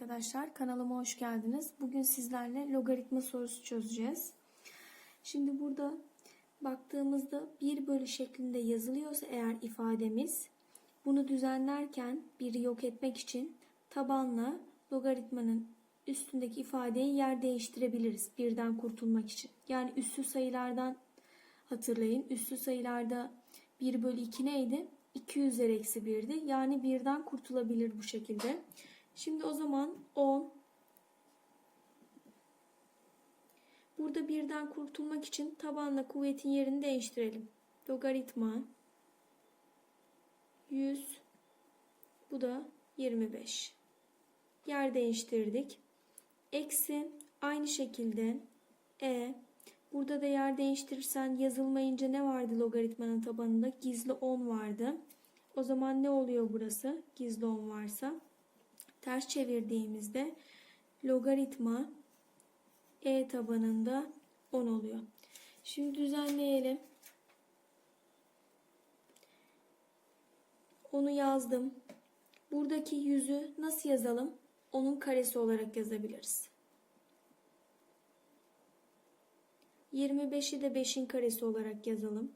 arkadaşlar. Kanalıma hoş geldiniz. Bugün sizlerle logaritma sorusu çözeceğiz. Şimdi burada baktığımızda 1 bölü şeklinde yazılıyorsa eğer ifademiz bunu düzenlerken biri yok etmek için tabanla logaritmanın üstündeki ifadeyi yer değiştirebiliriz birden kurtulmak için. Yani üssü sayılardan hatırlayın. Üssü sayılarda 1 bölü 2 neydi? 2 üzeri eksi 1'di. Yani birden kurtulabilir bu şekilde. Şimdi o zaman 10 Burada birden kurtulmak için tabanla kuvvetin yerini değiştirelim. Logaritma 100 bu da 25. Yer değiştirdik. Eksi aynı şekilde e burada da yer değiştirirsen yazılmayınca ne vardı logaritmanın tabanında? Gizli 10 vardı. O zaman ne oluyor burası? Gizli 10 varsa. Ters çevirdiğimizde logaritma e tabanında 10 oluyor. Şimdi düzenleyelim. Onu yazdım. Buradaki yüzü nasıl yazalım? Onun karesi olarak yazabiliriz. 25'i de 5'in karesi olarak yazalım.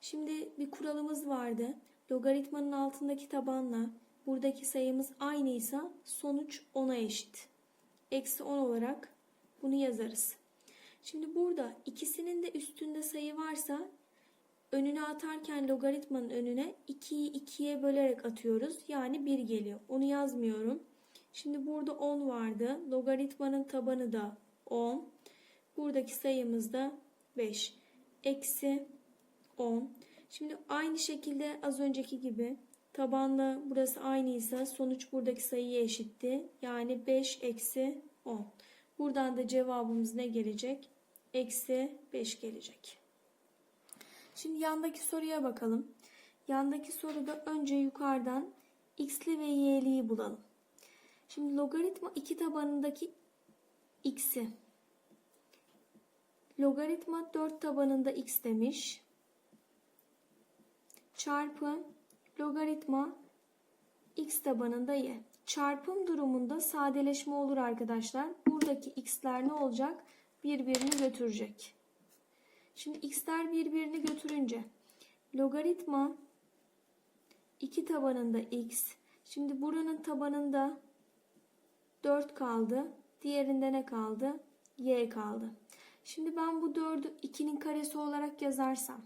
Şimdi bir kuralımız vardı. Logaritmanın altındaki tabanla buradaki sayımız aynıysa sonuç 10'a eşit. Eksi 10 olarak bunu yazarız. Şimdi burada ikisinin de üstünde sayı varsa önüne atarken logaritmanın önüne 2'yi 2'ye bölerek atıyoruz. Yani 1 geliyor. Onu yazmıyorum. Şimdi burada 10 vardı. Logaritmanın tabanı da 10. Buradaki sayımız da 5. Eksi 10. Şimdi aynı şekilde az önceki gibi tabanla burası aynıysa sonuç buradaki sayıya eşitti. Yani 5 eksi 10. Buradan da cevabımız ne gelecek? Eksi 5 gelecek. Şimdi yandaki soruya bakalım. Yandaki soruda önce yukarıdan x'li ve y'liyi bulalım. Şimdi logaritma 2 tabanındaki x'i. Logaritma 4 tabanında x demiş. Çarpı logaritma x tabanında y. Çarpım durumunda sadeleşme olur arkadaşlar. Buradaki x'ler ne olacak? Birbirini götürecek. Şimdi x'ler birbirini götürünce logaritma 2 tabanında x. Şimdi buranın tabanında 4 kaldı. Diğerinde ne kaldı? y kaldı. Şimdi ben bu 4'ü 2'nin karesi olarak yazarsam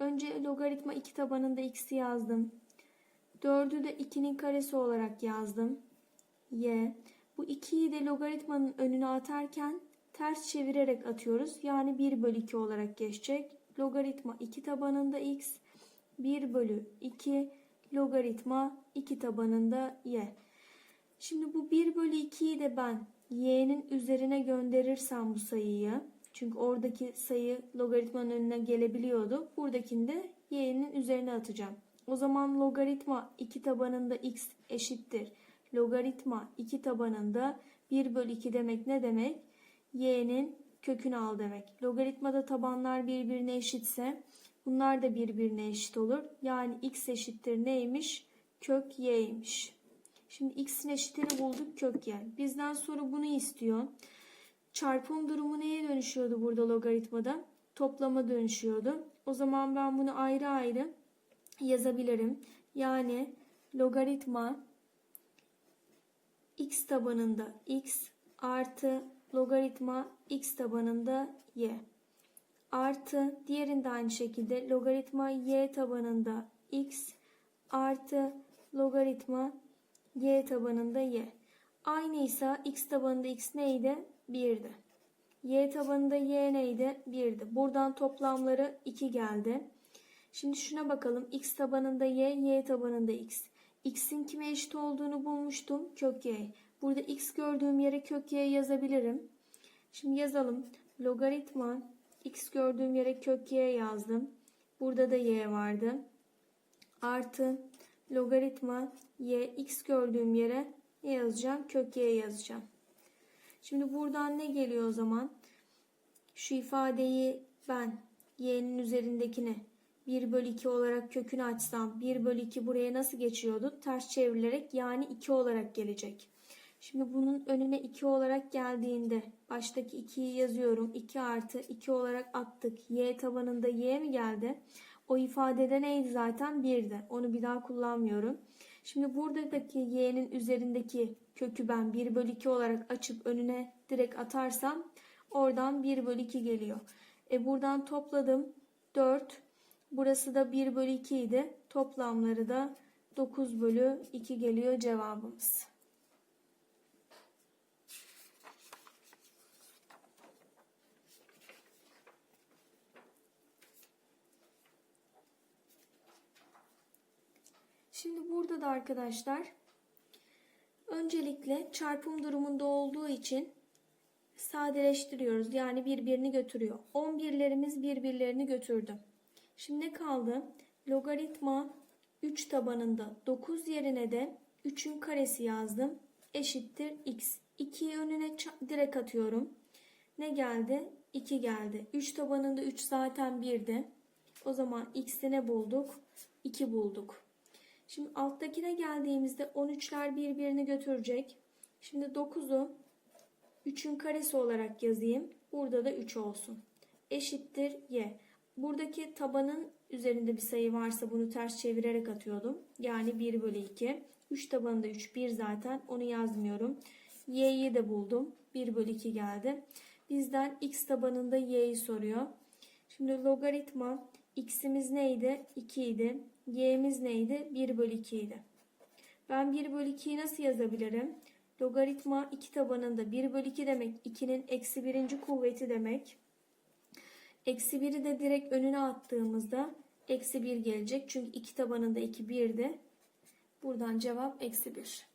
önce logaritma 2 tabanında x'i yazdım. 4'ü de 2'nin karesi olarak yazdım. y. Bu 2'yi de logaritmanın önüne atarken ters çevirerek atıyoruz. Yani 1 bölü 2 olarak geçecek. Logaritma 2 tabanında x 1 bölü 2 logaritma 2 tabanında y. Şimdi bu 1 bölü 2'yi de ben y'nin üzerine gönderirsem bu sayıyı çünkü oradaki sayı logaritmanın önüne gelebiliyordu. Buradakini de y'nin üzerine atacağım. O zaman logaritma 2 tabanında x eşittir. Logaritma 2 tabanında 1 bölü 2 demek ne demek? y'nin kökünü al demek. Logaritmada tabanlar birbirine eşitse bunlar da birbirine eşit olur. Yani x eşittir neymiş? Kök y'ymiş. Şimdi x'in eşitini bulduk kök y. Bizden soru bunu istiyor. Çarpım durumu neye dönüşüyordu burada logaritmada? Toplama dönüşüyordu. O zaman ben bunu ayrı ayrı yazabilirim. Yani logaritma x tabanında x artı logaritma x tabanında y artı diğerinde aynı şekilde logaritma y tabanında x artı logaritma y tabanında y. Aynıysa x tabanında x neydi? 1'di. y tabanında y neydi? 1'di. Buradan toplamları 2 geldi. Şimdi şuna bakalım. x tabanında y, y tabanında x. x'in kime eşit olduğunu bulmuştum. Kök y. Burada x gördüğüm yere kök y yazabilirim. Şimdi yazalım. Logaritma x gördüğüm yere kök y yazdım. Burada da y vardı. Artı logaritma y x gördüğüm yere ne yazacağım? Kök y yazacağım. Şimdi buradan ne geliyor o zaman? Şu ifadeyi ben y'nin üzerindekine 1 bölü 2 olarak kökünü açsam 1 bölü 2 buraya nasıl geçiyordu? Ters çevrilerek yani 2 olarak gelecek. Şimdi bunun önüne 2 olarak geldiğinde baştaki 2'yi yazıyorum. 2 artı 2 olarak attık. Y tabanında y mi geldi? O ifadede neydi zaten? 1'di. Onu bir daha kullanmıyorum. Şimdi buradaki y'nin üzerindeki kökü ben 1 bölü 2 olarak açıp önüne direkt atarsam oradan 1 bölü 2 geliyor. E buradan topladım 4. Burası da 1 bölü 2 idi. Toplamları da 9 bölü 2 geliyor cevabımız. Şimdi burada da arkadaşlar öncelikle çarpım durumunda olduğu için sadeleştiriyoruz. Yani birbirini götürüyor. 11'lerimiz birbirlerini götürdü. Şimdi ne kaldı? Logaritma 3 tabanında 9 yerine de 3'ün karesi yazdım. Eşittir x. 2'yi önüne direkt atıyorum. Ne geldi? 2 geldi. 3 tabanında 3 zaten 1'di. O zaman x'i ne bulduk? 2 bulduk. Şimdi alttakine geldiğimizde 13'ler birbirini götürecek. Şimdi 9'u 3'ün karesi olarak yazayım. Burada da 3 olsun. Eşittir y. Buradaki tabanın üzerinde bir sayı varsa bunu ters çevirerek atıyordum. Yani 1 bölü 2. 3 tabanında 3 1 zaten onu yazmıyorum. y'yi de buldum. 1 bölü 2 geldi. Bizden x tabanında y'yi soruyor. Şimdi logaritma x'imiz neydi? 2 idi. Y'miz neydi? 1 bölü 2 idi. Ben 1 bölü 2'yi nasıl yazabilirim? Logaritma 2 tabanında 1 bölü 2 demek 2'nin eksi birinci kuvveti demek. Eksi 1'i de direkt önüne attığımızda eksi 1 gelecek. Çünkü 2 tabanında 2 1'di. Buradan cevap eksi 1.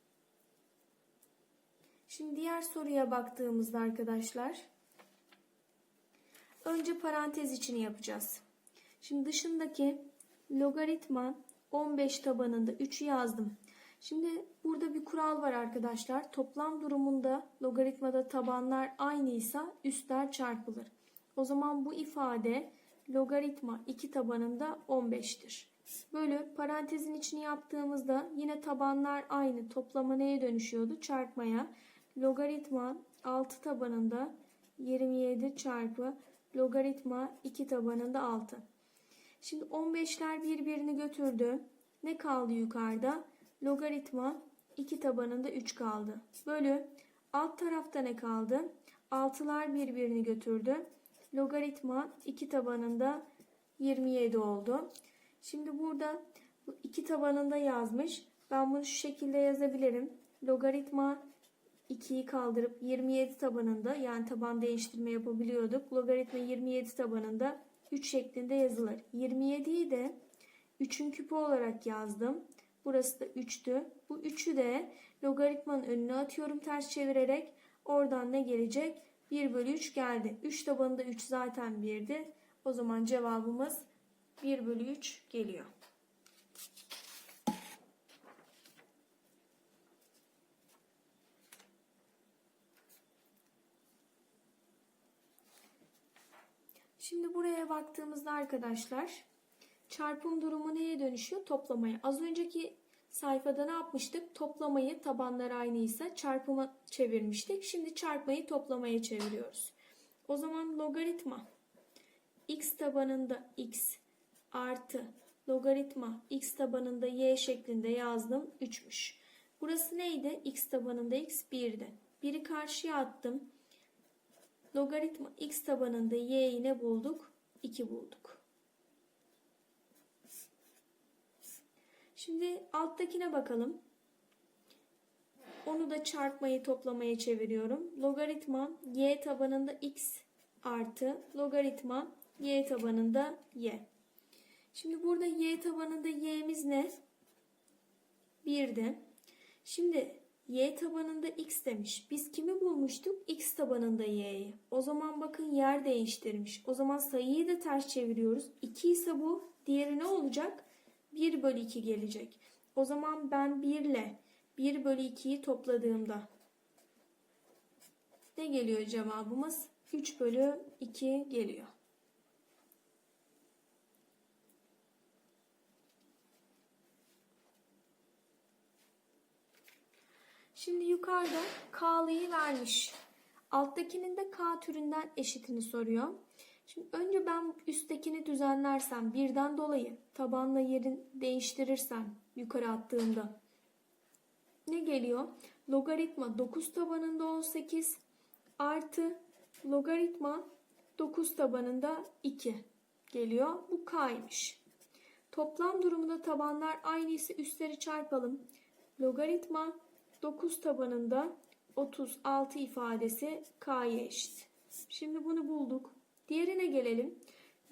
Şimdi diğer soruya baktığımızda arkadaşlar önce parantez içini yapacağız. Şimdi dışındaki logaritma 15 tabanında 3'ü yazdım. Şimdi burada bir kural var arkadaşlar. Toplam durumunda logaritmada tabanlar aynıysa üstler çarpılır. O zaman bu ifade logaritma 2 tabanında 15'tir. Bölü parantezin içini yaptığımızda yine tabanlar aynı. Toplama neye dönüşüyordu? Çarpmaya. Logaritma 6 tabanında 27 çarpı logaritma 2 tabanında 6. Şimdi 15'ler birbirini götürdü. Ne kaldı yukarıda? Logaritma 2 tabanında 3 kaldı. Bölü alt tarafta ne kaldı? 6'lar birbirini götürdü. Logaritma 2 tabanında 27 oldu. Şimdi burada 2 tabanında yazmış. Ben bunu şu şekilde yazabilirim. Logaritma 2'yi kaldırıp 27 tabanında yani taban değiştirme yapabiliyorduk. Logaritma 27 tabanında 3 şeklinde yazılır. 27'yi de 3'ün küpü olarak yazdım. Burası da 3'tü. Bu 3'ü de logaritmanın önüne atıyorum ters çevirerek. Oradan ne gelecek? 1 bölü 3 geldi. 3 tabanında 3 zaten 1'di. O zaman cevabımız 1 bölü 3 geliyor. Şimdi buraya baktığımızda arkadaşlar çarpım durumu neye dönüşüyor? Toplamaya. Az önceki sayfada ne yapmıştık? Toplamayı tabanlar aynıysa çarpıma çevirmiştik. Şimdi çarpmayı toplamaya çeviriyoruz. O zaman logaritma x tabanında x artı logaritma x tabanında y şeklinde yazdım 3'müş. Burası neydi? x tabanında x 1'di. 1'i karşıya attım. Logaritma x tabanında y'yi ne bulduk? 2 bulduk. Şimdi alttakine bakalım. Onu da çarpmayı toplamaya çeviriyorum. Logaritma y tabanında x artı logaritma y tabanında y. Şimdi burada y tabanında y'miz ne? 1'di. Şimdi y tabanında x demiş. Biz kimi bulmuştuk? x tabanında y'yi. O zaman bakın yer değiştirmiş. O zaman sayıyı da ters çeviriyoruz. 2 ise bu. Diğeri ne olacak? 1 bölü 2 gelecek. O zaman ben 1 ile 1 bölü 2'yi topladığımda ne geliyor cevabımız? 3 bölü 2 geliyor. Şimdi yukarıda K'lıyı vermiş. Alttakinin de K türünden eşitini soruyor. Şimdi önce ben üsttekini düzenlersem birden dolayı tabanla yerin değiştirirsem yukarı attığımda ne geliyor? Logaritma 9 tabanında 18 artı logaritma 9 tabanında 2 geliyor. Bu k'ymış. Toplam durumunda tabanlar aynı ise üstleri çarpalım. Logaritma 9 tabanında 36 ifadesi k'ya eşit. Şimdi bunu bulduk. Diğerine gelelim.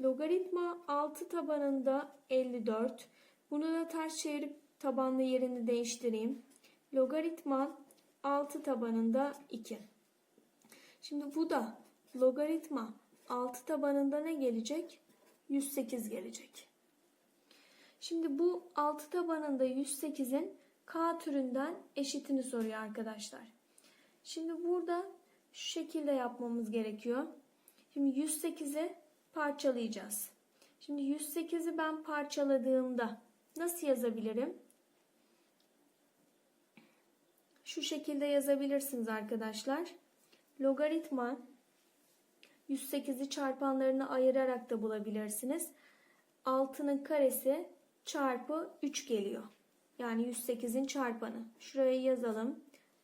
Logaritma 6 tabanında 54. Bunu da ters çevirip tabanlı yerini değiştireyim. Logaritma 6 tabanında 2. Şimdi bu da logaritma 6 tabanında ne gelecek? 108 gelecek. Şimdi bu 6 tabanında 108'in k türünden eşitini soruyor arkadaşlar. Şimdi burada şu şekilde yapmamız gerekiyor. Şimdi 108'i parçalayacağız. Şimdi 108'i ben parçaladığımda nasıl yazabilirim? Şu şekilde yazabilirsiniz arkadaşlar. Logaritma 108'i çarpanlarını ayırarak da bulabilirsiniz. 6'nın karesi çarpı 3 geliyor. Yani 108'in çarpanı. Şuraya yazalım.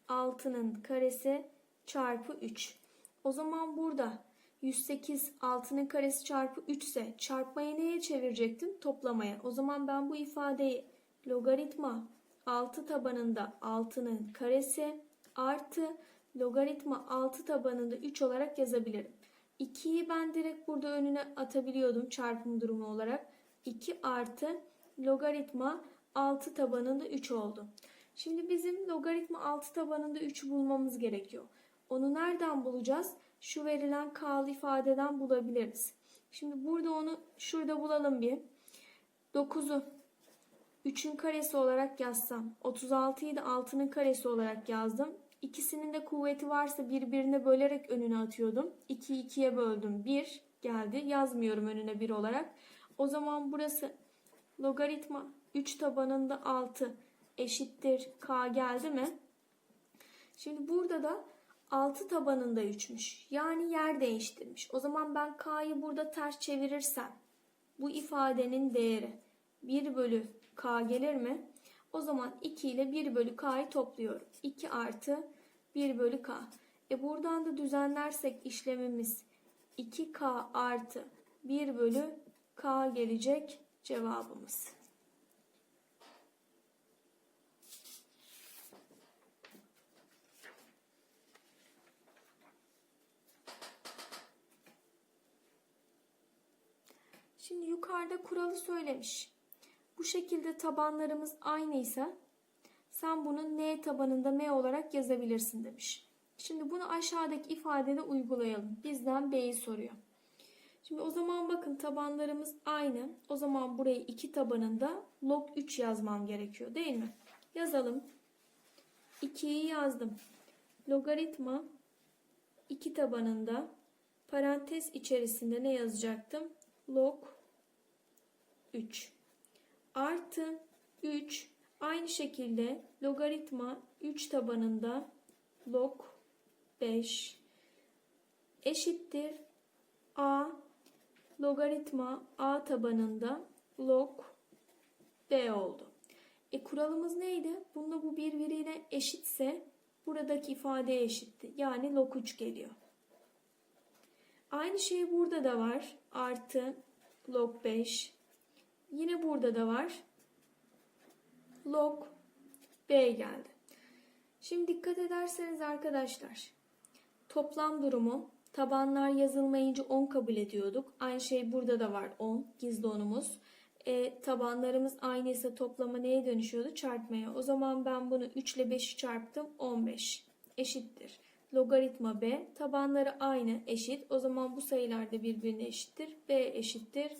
6'nın karesi çarpı 3. O zaman burada 108 6'nın karesi çarpı 3 ise çarpmayı neye çevirecektim? Toplamaya. O zaman ben bu ifadeyi logaritma 6 tabanında 6'nın karesi artı logaritma 6 tabanında 3 olarak yazabilirim. 2'yi ben direkt burada önüne atabiliyordum çarpım durumu olarak. 2 artı logaritma 6 tabanında 3 oldu. Şimdi bizim logaritma 6 tabanında 3'ü bulmamız gerekiyor. Onu nereden bulacağız? Şu verilen k'lı ifadeden bulabiliriz. Şimdi burada onu şurada bulalım bir. 9'u 3'ün karesi olarak yazsam. 36'yı da 6'nın karesi olarak yazdım. İkisinin de kuvveti varsa birbirine bölerek önüne atıyordum. 2'yi 2'ye böldüm. 1 geldi. Yazmıyorum önüne 1 olarak. O zaman burası logaritma 3 tabanında 6 eşittir k geldi mi? Şimdi burada da 6 tabanında 3'müş. Yani yer değiştirmiş. O zaman ben k'yı burada ters çevirirsem bu ifadenin değeri 1 bölü k gelir mi? O zaman 2 ile 1 bölü k'yı topluyorum. 2 artı 1 bölü k. E buradan da düzenlersek işlemimiz 2k artı 1 bölü k gelecek cevabımız. Şimdi yukarıda kuralı söylemiş. Bu şekilde tabanlarımız aynıysa sen bunu n tabanında m olarak yazabilirsin demiş. Şimdi bunu aşağıdaki ifadede uygulayalım. Bizden b'yi soruyor. Şimdi o zaman bakın tabanlarımız aynı. O zaman burayı 2 tabanında log 3 yazmam gerekiyor değil mi? Yazalım. 2'yi yazdım. Logaritma 2 tabanında parantez içerisinde ne yazacaktım? Log 3 artı 3 aynı şekilde logaritma 3 tabanında log 5 eşittir a logaritma a tabanında log b oldu. E kuralımız neydi? Bunda bu birbirine eşitse buradaki ifadeye eşitti. Yani log 3 geliyor. Aynı şey burada da var. Artı log 5 Yine burada da var. Log B geldi. Şimdi dikkat ederseniz arkadaşlar toplam durumu tabanlar yazılmayınca 10 kabul ediyorduk. Aynı şey burada da var 10 gizli onumuz. E, tabanlarımız aynı ise toplama neye dönüşüyordu? Çarpmaya. O zaman ben bunu 3 ile 5'i çarptım 15 eşittir. Logaritma B tabanları aynı eşit. O zaman bu sayılar da birbirine eşittir. B eşittir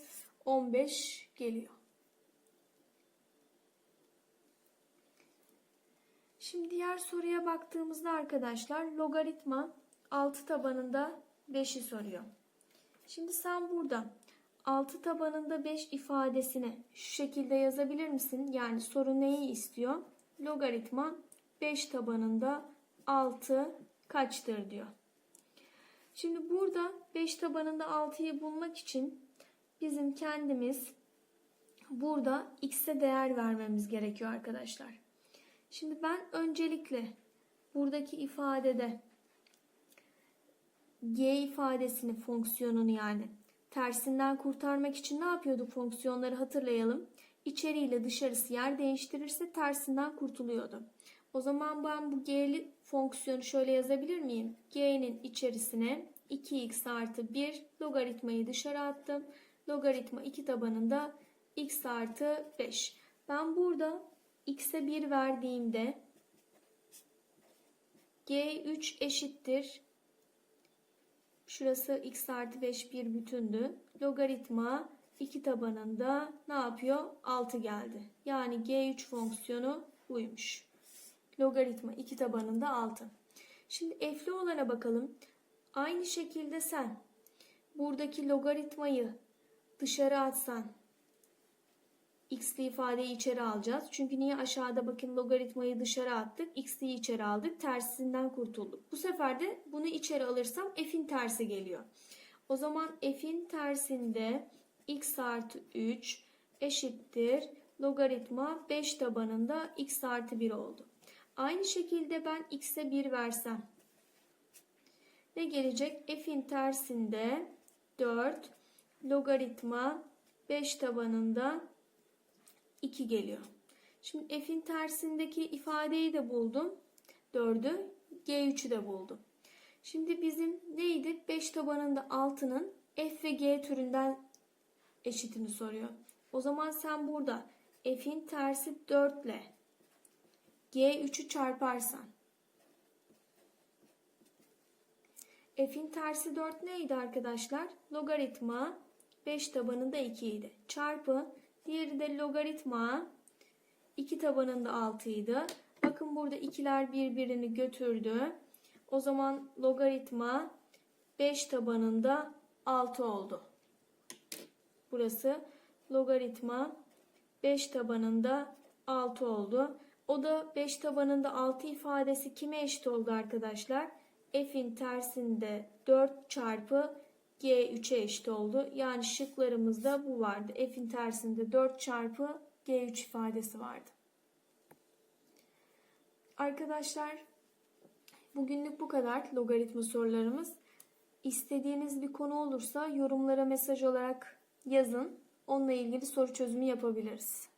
15 geliyor. Şimdi diğer soruya baktığımızda arkadaşlar logaritma 6 tabanında 5'i soruyor. Şimdi sen burada 6 tabanında 5 ifadesini şu şekilde yazabilir misin? Yani soru neyi istiyor? Logaritma 5 tabanında 6 kaçtır diyor. Şimdi burada 5 tabanında 6'yı bulmak için bizim kendimiz burada x'e değer vermemiz gerekiyor arkadaşlar. Şimdi ben öncelikle buradaki ifadede g ifadesini fonksiyonunu yani tersinden kurtarmak için ne yapıyorduk fonksiyonları hatırlayalım. İçeri ile dışarısı yer değiştirirse tersinden kurtuluyordu. O zaman ben bu g'li fonksiyonu şöyle yazabilir miyim? g'nin içerisine 2x artı 1 logaritmayı dışarı attım. Logaritma 2 tabanında x artı 5. Ben burada x'e 1 verdiğimde g3 eşittir. Şurası x artı 5 bir bütündü. Logaritma 2 tabanında ne yapıyor? 6 geldi. Yani g3 fonksiyonu buymuş. Logaritma 2 tabanında 6. Şimdi f'li olana bakalım. Aynı şekilde sen buradaki logaritmayı dışarı atsan x'li ifadeyi içeri alacağız. Çünkü niye aşağıda bakın logaritmayı dışarı attık. x'liyi içeri aldık. Tersinden kurtulduk. Bu sefer de bunu içeri alırsam f'in tersi geliyor. O zaman f'in tersinde x artı 3 eşittir. Logaritma 5 tabanında x artı 1 oldu. Aynı şekilde ben x'e 1 versem ne gelecek? f'in tersinde 4 logaritma 5 tabanında 2 geliyor. Şimdi f'in tersindeki ifadeyi de buldum. 4'ü g3'ü de buldum. Şimdi bizim neydi? 5 tabanında 6'nın f ve g türünden eşitini soruyor. O zaman sen burada f'in tersi 4 ile g3'ü çarparsan f'in tersi 4 neydi arkadaşlar? Logaritma 5 tabanında 2 idi. Çarpı diğeri de logaritma 2 tabanında 6 idi. Bakın burada ikiler birbirini götürdü. O zaman logaritma 5 tabanında 6 oldu. Burası logaritma 5 tabanında 6 oldu. O da 5 tabanında 6 ifadesi kime eşit oldu arkadaşlar? F'in tersinde 4 çarpı G3'e eşit oldu. Yani şıklarımızda bu vardı. F'in tersinde 4 çarpı G3 ifadesi vardı. Arkadaşlar bugünlük bu kadar logaritma sorularımız. İstediğiniz bir konu olursa yorumlara mesaj olarak yazın. Onunla ilgili soru çözümü yapabiliriz.